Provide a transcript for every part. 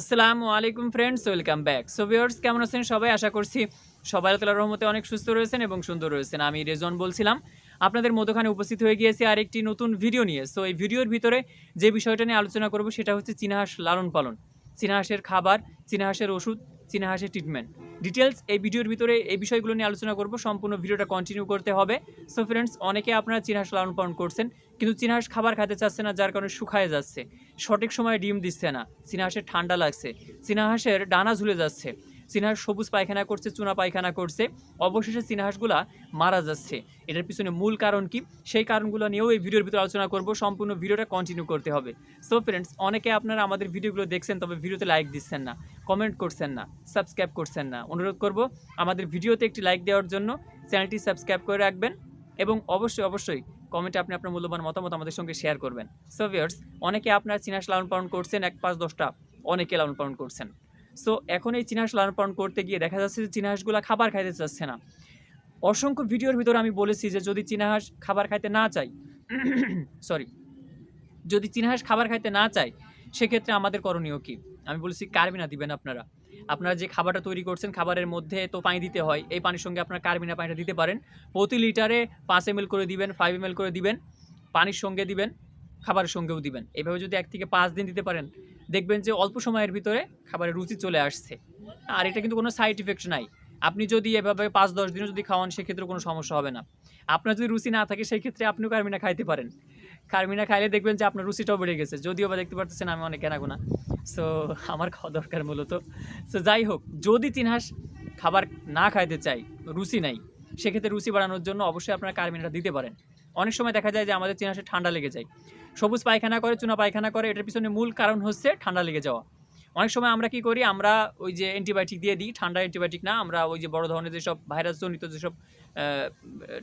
আসসালামু আলাইকুম friends welcome back so viewers কেমন আছেন? সবাই আশা করছি সবাই তো তাআলার রহমতে অনেক সুস্থ রয়েছেন এবং সুন্দর রয়েছেন। আমি রেজন বলছিলাম। আপনাদের মধ্যখানে উপস্থিত হয়ে গিয়েছি আরেকটি নতুন ভিডিও নিয়ে। সো এই ভিডিওর ভিতরে যে বিষয়টা নিয়ে আলোচনা করব, সেটা হচ্ছে চীনাহাঁস লালন পালন। চীনাহাঁসের খাবার চীনাহাঁসের ওষুধ চীনাহাঁসের ট্রিটমেন্ট ডিটেলস এই ভিডিওর ভিতরে এই বিষয়গুলো নিয়ে আলোচনা করব। সম্পূর্ণ ভিডিওটা কন্টিনিউ করতে হবে। সো ফ্রেন্ডস অনেকে আপনারা চীনাহাঁস লালন পালন করছেন, কিন্তু চীনাহাঁস খাবার খেতে চাচ্ছে না, যার কারণে শুকায় যাচ্ছে। সঠিক সময়ে ডিম দিচ্ছে না। চীনাহাঁসের ঠান্ডা লাগছে। চীনাহাঁসের ডানা ঝুলে যাচ্ছে। চীনাহাঁস সবুজ পায়খানা করছে, চুনা পায়খানা করছে। অবশেষে চীনাহাঁসগুলা মারা যাচ্ছে। এটার পিছনে মূল কারণ কি? সেই কারণগুলো নিয়েও এই ভিডিওর ভিতরে আলোচনা করব। সম্পূর্ণ ভিডিওটা কন্টিনিউ করতে হবে। সো ফ্রেন্ডস অনেকে আপনারা আমাদের ভিডিওগুলো দেখছেন, তবে ভিডিওতে লাইক দিচ্ছেন না কমেন্ট করছেন না সাবস্ক্রাইব করছেন না। অনুরোধ করব, আমাদের ভিডিওতে একটি লাইক দেওয়ার জন্য চ্যানেলটি সাবস্ক্রাইব করে রাখবেন এবং অবশ্যই অবশ্যই কমেন্টে আপনি আপনার মূল্যবান মতামত আমাদের সঙ্গে শেয়ার করবেন। সো ভিউয়ার্স অনেকে আপনার চীনাহাঁস লালন পালন করছেন, এক পাঁচ দশটা অনেকে লালন পালন করছেন। সো এখন এই চীনাহাঁস লালন পালন করতে গিয়ে দেখা যাচ্ছে যে চীনাহাঁসগুলো খাবার খাইতে চাচ্ছে না। অসংখ্য ভিডিওর ভিতরে আমি বলেছি যে যদি চীনাহাঁস খাবার খাইতে না চাই সরি যদি চীনাহাঁস খাবার খাইতে না চায় সেক্ষেত্রে আমাদের করণীয় কি? আমি বলেছি কার্বিনা দিবেন আপনারা। আপনারা যে খাবারটা তৈরি করছেন, খাবারের মধ্যে তো পানি দিতে হয়, এই পানির সঙ্গে আপনারা কার্বিনা পানিটা দিতে পারেন। প্রতি লিটারে পাঁচ এম করে দিবেন ফাইভ এম করে দিবেন, পানির সঙ্গে দিবেন, খাবারের সঙ্গেও দিবেন। এভাবে যদি এক থেকে পাঁচ দিন দিতে পারেন দেখবেন যে অল্প সময়ের ভিতরে খাবারের রুচি চলে আসছে। আর এটা কিন্তু কোনো সাইড ইফেক্ট নাই। আপনি যদি এভাবে পাঁচ, দশ দিনও যদি খাওয়ান, সেক্ষেত্রে কোনো সমস্যা হবে না। আপনার যদি রুচি না থাকে সেই ক্ষেত্রে আপনিও কার্মিনা খাইতে পারেন। কার্মিনা খাইলে দেখবেন যে আপনার রুচিটাও বেড়ে গেছে। যদিও বা দেখতে পারতেছেন আমি অনেক কেনাগোনা। সো আমার খাওয়া দরকার মূলত। সো যাই হোক, যদি চিনহাস খাবার না খাইতে চাই রুচি নাই, সেক্ষেত্রে রুচি বাড়ানোর জন্য অবশ্যই আপনারা কার্মিনাটা দিতে পারেন। অনেক সময় দেখা যায় যে আমাদের চিনহাসে ঠান্ডা লেগে যায়। সবুজ পায়খানা করে, চুনা পায়খানা করে, এটার পিছনে মূল কারণ হচ্ছে ঠান্ডা লেগে যাওয়া। অনেক সময় আমরা কি করি, আমরা ওই যে অ্যান্টিবায়োটিক দিয়ে দিই, ঠান্ডা অ্যান্টিবায়োটিক না, আমরা ওই যে বড় ধরনের যেসব ভাইরাসজনিত যেসব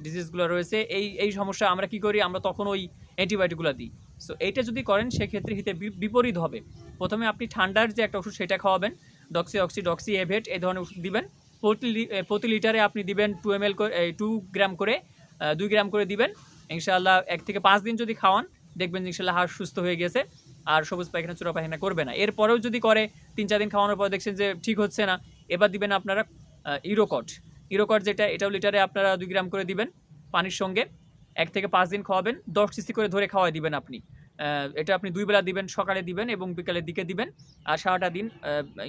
ডিজিজগুলো রয়েছে, এই এই সমস্যা আমরা কি করি, আমরা তখন ওই অ্যান্টিবায়োটিকগুলো দিই। সো এইটা যদি করেন, সেক্ষেত্রে হিতে বিপরীত হবে। প্রথমে আপনি ঠান্ডার যে একটা ওষুধ, সেটা খাওয়াবেন। ডক্সি অক্সি ডক্সি এভেট এই ধরনের ওষুধ দিবেন। প্রতি প্রতি লিটারে আপনি দিবেন টু এম এল করে টু গ্রাম করে দুই গ্রাম করে দিবেন। ইনশাআল্লাহ এক থেকে পাঁচ দিন যদি খাওয়ান, দেখবেন ইনশাল্লাহ হাড় সুস্থ হয়ে গেছে আর সবুজ পায়খানা চোরা পায়খানা করবে না। এরপরেও যদি করে, তিন চার দিন খাওয়ানোর পর দেখছেন যে ঠিক হচ্ছে না, এবার দিবেন আপনারা ইরোকট। ইরোকট যেটা, এটাও লিটারে আপনারা দুই গ্রাম করে দিবেন পানির সঙ্গে। এক থেকে পাঁচ দিন খাওয়াবেন, দশ সিসি করে ধরে খাওয়াই দিবেন আপনি। এটা আপনি দুই বেলা দিবেন, সকালে দিবেন এবং বিকালের দিকে দিবেন। আর সারাটা দিন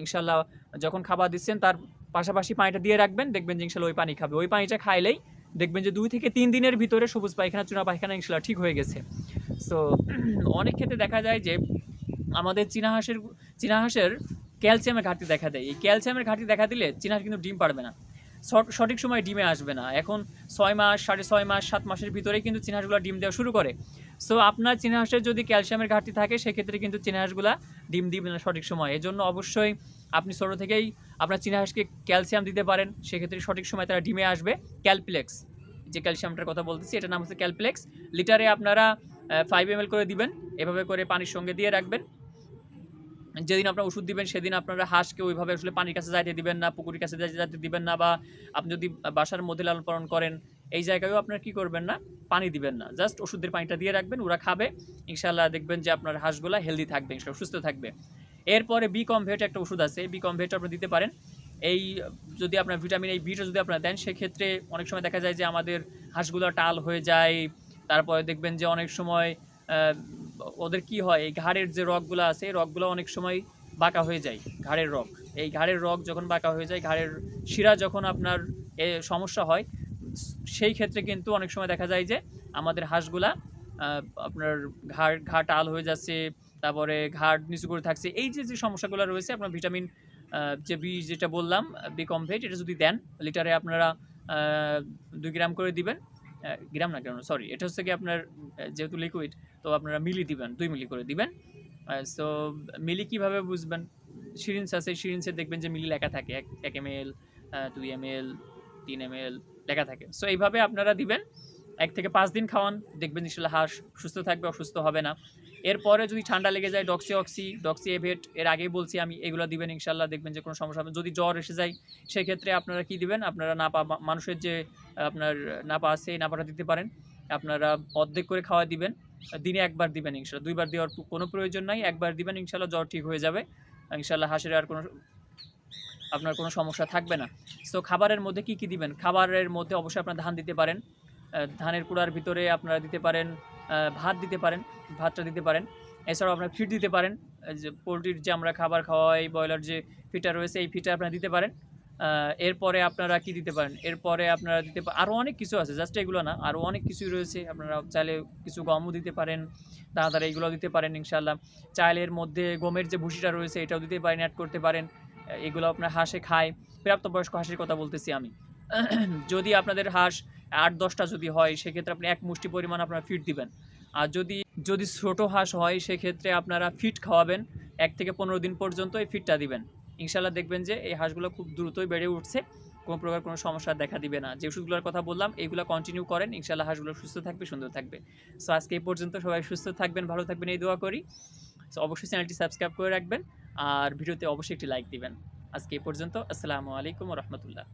ইনশাল্লাহ যখন খাবার দিচ্ছেন, তার পাশাপাশি পানিটা দিয়ে রাখবেন, দেখবেন যে ইনশাল্লাহ ওই পানি খাবে। ওই পানিটা খাইলেই দেখবেন যে দুই থেকে তিন দিনের ভিতরে সবুজ পায়খানা, চুনা পায়খানা ইনশাল্লাহ ঠিক হয়ে গেছে। সো অনেক ক্ষেত্রে দেখা যায় যে আমাদের চীনা হাঁসের চীনা হাঁসের ক্যালসিয়ামের ঘাটতি দেখা দেয়। এই ক্যালসিয়ামের ঘাটতি দেখা দিলে চীনা কিন্তু ডিম পারবে না। সঠিক সময় ডিমে আসবে না। এখন ছয় মাস, সাড়ে ছয় মাস, সাত মাসের ভিতরেই কিন্তু চীনা হাঁসগুলো ডিম দেওয়া শুরু করে। সো আপনার চীনা হাঁসের যদি ক্যালসিয়ামের ঘাটতি থাকে, সেক্ষেত্রে কিন্তু চীনা হাঁসগুলা ডিম দিবে না সঠিক সময়। এই জন্য অবশ্যই আপনি ছোটো থেকেই আপনার চীনা হাঁসকে ক্যালসিয়াম দিতে পারেন। সেক্ষেত্রে সঠিক সময় তারা ডিমে আসবে। ক্যালপ্লেক্স, যে ক্যালসিয়ামটার কথা বলতেছি, এটার নাম হচ্ছে ক্যালপ্লেক্স। লিটারে আপনারা ফাইভ এম করে দিবেন। এভাবে করে পানির সঙ্গে দিয়ে রাখবেন। যেদিন আপনার ওষুধ দিবেন, সেদিন আপনারা হাঁসকে ওইভাবে আসলে পানির কাছে যাইতে দিবেন না, পুকুরের কাছে যাইতে দিবেন না বা আপনি যদি বাসার মধ্যে লালন পালন করেন এই জায়গায়ও আপনার কি করবেন না? পানি দিবেন না। জাস্ট ওষুধের পানিটা দিয়ে রাখবেন, ওরা খাবে। ইনশাল্লাহ দেখবেন যে আপনার হাঁসগুলা হেলদি থাকবে ইনশাল্লাহ সুস্থ থাকবে। এরপরে বি কমভেট একটা ওষুধ আছে। বি কমভেট আপনি দিতে পারেন। এই যদি আপনার ভিটামিন এই বিটা যদি আপনারা দেন, সেক্ষেত্রে অনেক সময় দেখা যায় যে আমাদের হাঁসগুলো টাল হয়ে যায়। তারপরে দেখবেন যে অনেক সময় ওদের কি হয়? এই ঘাড়ের যে রগগুলো আছে, এই রগগুলো অনেক সময় বাঁকা হয়ে যায়, ঘাড়ের রগ। এই ঘাড়ের রগ যখন বাঁকা হয়ে যায়, ঘাড়ের শিরা যখন আপনার এ সমস্যা হয় সেই ক্ষেত্রে কিন্তু অনেক সময় দেখা যায় যে আমাদের হাঁসগুলা আপনার ঘাড় ঘা আল হয়ে যাচ্ছে, তারপরে ঘাড় নিচু করে থাকছে। এই যে যে সমস্যাগুলো রয়েছে, আপনার ভিটামিন যে বি যেটা বললাম, বি কমপ্লেট এটা যদি দেন, লিটারে আপনারা দুই গ্রাম করে দিবেন গ্রাম না গ্রাম সরি এটা হচ্ছে কি আপনার যেহেতু লিকুইড তো আপনারা মিলি দিবেন, দুই মিলি করে দিবেন। সো মিলি কীভাবে বুঝবেন? সিরিঞ্জ আছে, সিরিঞ্জে দেখবেন যে মিলি লেখা থাকে, এক এক এম এল দুই এম এল তিন এম এল লেখা থাকে। সো এইভাবে আপনারা দিবেন। এক থেকে পাঁচ দিন খাওয়ান, দেখবেন ইনশাল্লাহ হাঁস সুস্থ থাকবে, অসুস্থ হবে না। এরপরে যদি ঠান্ডা লেগে যায় ডক্সি অক্সি ডক্সি এভেট এর আগেই বলছি আমি, এগুলো দিবেন ইনশাল্লাহ, দেখবেন যে কোনো সমস্যা হবে যদি জ্বর এসে যায়, সেক্ষেত্রে আপনারা কি দিবেন? আপনারা নাপা মানুষের যে, আপনার নাপা আছে, এই নাপাটা দিতে পারেন। আপনারা অর্ধেক করে খাওয়া দিবেন। দিনে একবার দিবেন ইনশাল্লাহ। দুইবার দেওয়ার কোনো প্রয়োজন নাই। একবার দিবেন, ইনশাল্লাহ জ্বর ঠিক হয়ে যাবে। ইনশাল্লাহ হাঁসের আর কোনো আপনার কোনো সমস্যা থাকবে না। সো খাবারের মধ্যে কি কি দিবেন? খাবারের মধ্যে অবশ্যই আপনার ধান দিতে পারেন। ধানের কুড়ার ভিতরে আপনারা দিতে পারেন ভাত দিতে পারেন, ভাতটা দিতে পারেন। এছাড়াও আপনার ফিট দিতে পারেন। যে পোলট্রির যে আমরা খাবার খাওয়াই, ব্রয়লার যে ফিটা রয়েছে, এই ফিটা আপনারা দিতে পারেন। এরপরে আপনারা কি দিতে পারেন? এরপরে আপনারা দিতে আরও অনেক কিছু আছে জাস্ট এগুলো না আরও অনেক কিছুই রয়েছে। আপনারা চাইলে কিছু গমও দিতে পারেন, তাড়াতাড়ি এইগুলো দিতে পারেন ইনশাল্লাহ চাইলের মধ্যে গমের যে ভুসিটা রয়েছে, এটাও দিতে পারেন অ্যাড করতে পারেন। এগুলো আপনার হাঁসে খায়। প্রাপ্তবয়স্ক হাঁসের কথা বলতেছি আমি। যদি আপনাদের হাঁস আট, দশটা যদি হয়, সেক্ষেত্রে আপনি এক মুষ্টি পরিমাণ আপনারা ফিট দিবেন। আর যদি যদি ছোটো হাঁস হয়, সেক্ষেত্রে আপনারা ফিট খাওয়াবেন। এক থেকে পনেরো দিন পর্যন্ত এই ফিটটা দিবেন। ইনশাল্লাহ দেখবেন যে এই হাঁসগুলো খুব দ্রুতই বেড়ে উঠছে। কোনো প্রকার কোনো সমস্যা দেখা দিবে না। যে ওষুধগুলোর কথা বললাম এইগুলো কন্টিনিউ করেন। ইনশাল্লাহ হাঁসগুলো সুস্থ থাকবে, সুন্দর থাকবে। সো আজকে এই পর্যন্ত সবাই সুস্থ থাকবেন, ভালো থাকবেন, এই দোয়া করি। সো অবশ্যই চ্যানেলটি সাবস্ক্রাইব করে রাখবেন। আর ভিডিওতে অবশ্যই একটি লাইক দিবেন। আজকে এ পর্যন্ত আসসালামু আলাইকুম রহমতুল্লাহ।